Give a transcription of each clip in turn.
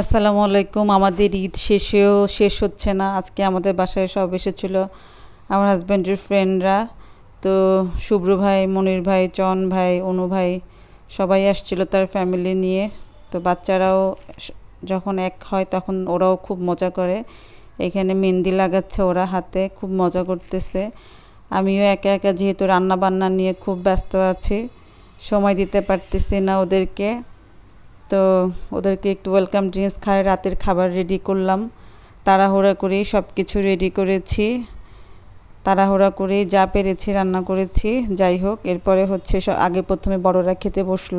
আসসালামু আলাইকুম। আমাদের ঈদ শেষেও শেষ হচ্ছে না। আজকে আমাদের বাসায় সব এসেছিল আমার হাজব্যান্ডের ফ্রেন্ডরা তো শুভ্র ভাই, মনির ভাই, চন ভাই, অনু ভাই সবাই আসছিল তার ফ্যামিলি নিয়ে। তো বাচ্চারাও যখন এক হয় তখন ওরাও খুব মজা করে। এখানে মেহেন্দি লাগাচ্ছে ওরা হাতে, খুব মজা করতেছে। আমিও একা একা যেহেতু রান্না বান্না নিয়ে খুব ব্যস্ত আছি, সময় দিতে পারতেছি না ওদেরকে। তো ওদেরকে একটু ওয়েলকাম ড্রিঙ্কস খায় রাতের খাবার রেডি করলাম। তাড়াহুড়া করেই সব কিছু রেডি করেছি। তাড়াহুড়া করেই যা পেরেছি রান্না করেছি, যাই হোক, এরপরে হচ্ছে আগে প্রথমে বড়রা খেতে বসল।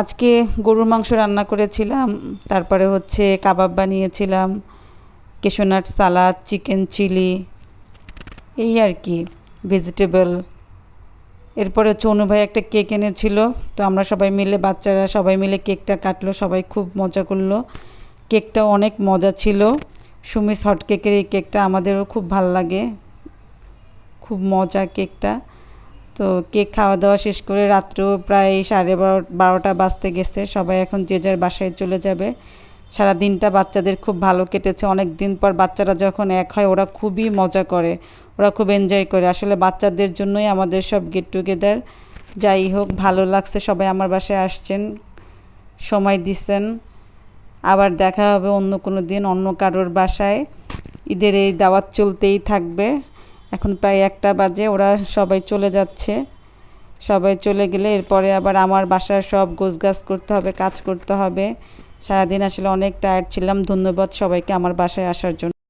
আজকে গরুর মাংস রান্না করেছিলাম, তারপরে হচ্ছে কাবাব বানিয়েছিলাম কেশোনাট সালাদ চিকেন চিলি এই আর কি ভেজিটেবল এরপরে হচ্ছে অনু ভাই একটা কেক এনেছিল, তো আমরা সবাই মিলে, বাচ্চারা সবাই মিলে কেকটা কাটলো, সবাই খুব মজা করল। কেকটা অনেক মজা ছিল। সুমিস হট কেকের এই কেকটা আমাদেরও খুব ভালো লাগে। খুব মজা কেকটা। তো কেক খাওয়া দাওয়া শেষ করে রাত্রেও প্রায় সাড়ে বারো, বারোটা বাজতে গেছে। সবাই এখন যে যার বাসায় চলে যাবে। সারা দিনটা বাচ্চাদের খুব ভালো কেটেছে। অনেক দিন পর বাচ্চারা যখন এক হয়, ওরা খুবই মজা করে। ওরা খুব এনজয় করে। আসলে বাচ্চাদের জন্যই আমাদের সব গেট টুগেদার যাই হোক, ভালো লাগছে। সবাই আমার বাসায় আসছেন। সময় দিচ্ছেন আবার দেখা হবে অন্য কোনো দিন, অন্য কারোর বাসায়। ঈদের এই দাওয়াত চলতেই থাকবে। এখন প্রায় একটা বাজে। ওরা সবাই চলে যাচ্ছে। সবাই চলে গেলে এরপরে আবার আমার বাসার সব গোছগাছ করতে হবে, কাজ করতে হবে। সারাদিন আসলে অনেক টায়ার্ড ছিলাম ধন্যবাদ সবাইকে আমার বাসায় আসার জন্য।